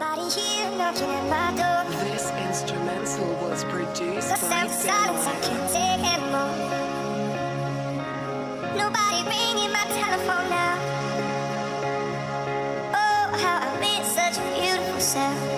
Nobody here knocking at my door. This instrumental was produced The by silence I can't take anymore. Nobody ringing my telephone now. Oh, how I miss such a beautiful sound.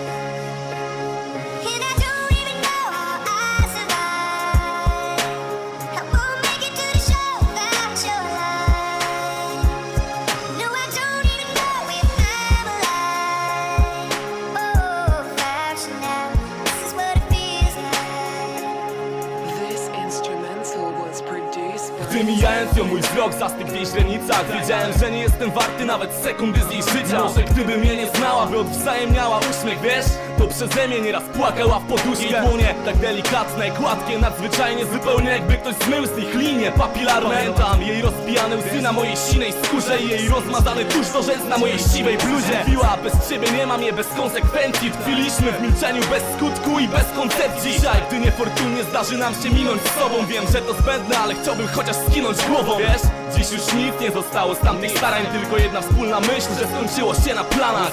Produced by Gdy mijając ją mój wzrok zastygł w jej źrenicach Wiedziałem, że nie jestem warty nawet sekundy z jej życia Może gdyby mnie nie znała, by odwzajemniała uśmiech, wiesz? To przeze mnie nieraz płakała w poduszkę Jej dłonie. Tak delikatne, gładkie, nadzwyczajnie Zupełnie jakby ktoś zmył z nich linie papilarne. Pamiętam jej rozbijane łzy na mojej sinej skórze I jej rozmazany tusz do rzęs na mojej siwej bluzie. Mówiła, bez ciebie nie mam je bez konsekwencji. Tkwiliśmy w milczeniu bez skutku i bez koncepcji. Dzisiaj, gdy niefortunnie zdarzy nam się minąć z sobą Wiem, że to zbędne, ale chciałbym chociaż skinąć głową. Wiesz, dziś już nic nie zostało z tamtych starań Tylko jedna wspólna myśl, że skończyło się na planach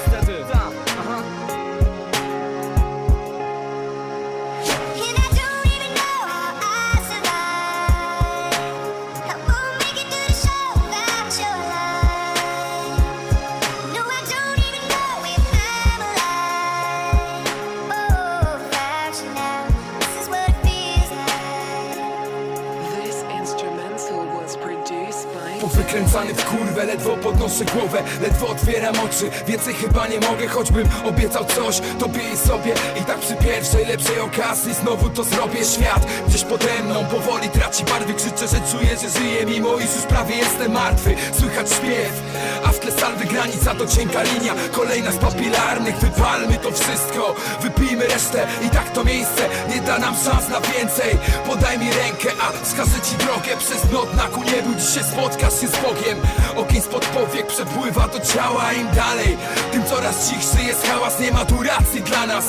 Powykręcany w kurwę, ledwo podnoszę głowę Ledwo otwieram oczy, więcej chyba nie mogę Choćbym obiecał coś tobie i sobie. I tak przy pierwszej lepszej okazji Znowu to zrobię świat. Gdzieś pode mną powoli traci barwy Krzyczę, że czuję, że żyję Mimo iż już prawie jestem martwy. Słychać śpiew, a w tle salwy granica to cienka linia. Kolejna z papilarnych, wypalmy to wszystko Wypijmy resztę. I tak to miejsce Nie da nam szans na więcej. Podaj mi rękę, a wskażę ci drogę. Przez noc na ku niebu Dzisiaj spotkasz się z Bogiem. Ogień spod powiek przepływa do ciała Im dalej, tym coraz cichszy jest hałas Nie ma tu racji dla nas.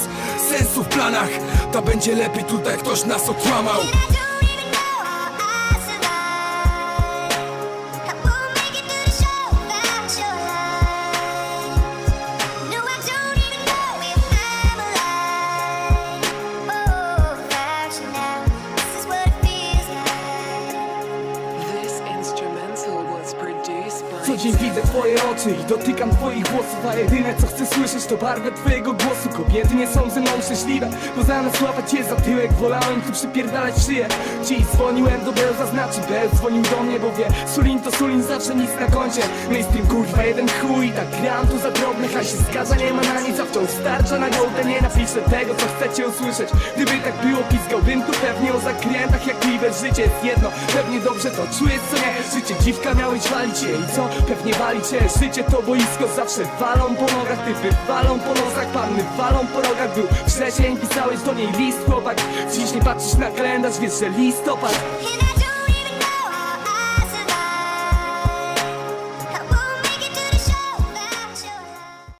Sensu w planach To będzie lepiej tutaj ktoś nas okłamał Co dzień widzę twoje oczy i dotykam twoich włosów A jedyne co chcę słyszeć to barwę twojego głosu. Kobiety nie są ze mną szczęśliwe Bo zamiast złapać cię za tyłek Wolałem tu przypierdalać szyję. Dziś dzwoniłem do Bell zaznaczy Bell dzwonił do mnie, bo wie Sulin to Sulin, zawsze nic na koncie. Mainstream kurwa jeden chuj Tak gram tu za drobnych, a się zgadza Nie ma na nic, a wciąż starcza na gołdę Nie napiszę tego, co chcecie usłyszeć. Gdyby tak było, pizgałbym tu pewnie o zakrętach Jak liwe życie jest jedno. Pewnie dobrze to czujesz, co nie? Życie dziwka miałeś walić je i co? Pewnie walić je Życie to boisko, zawsze walą po nogach. Typy walą po nosach, panny walą po rogach Był wrzesień, pisałeś do niej list, chłopak. Dziś nie patrzysz na kalendarz, wiesz, że listopad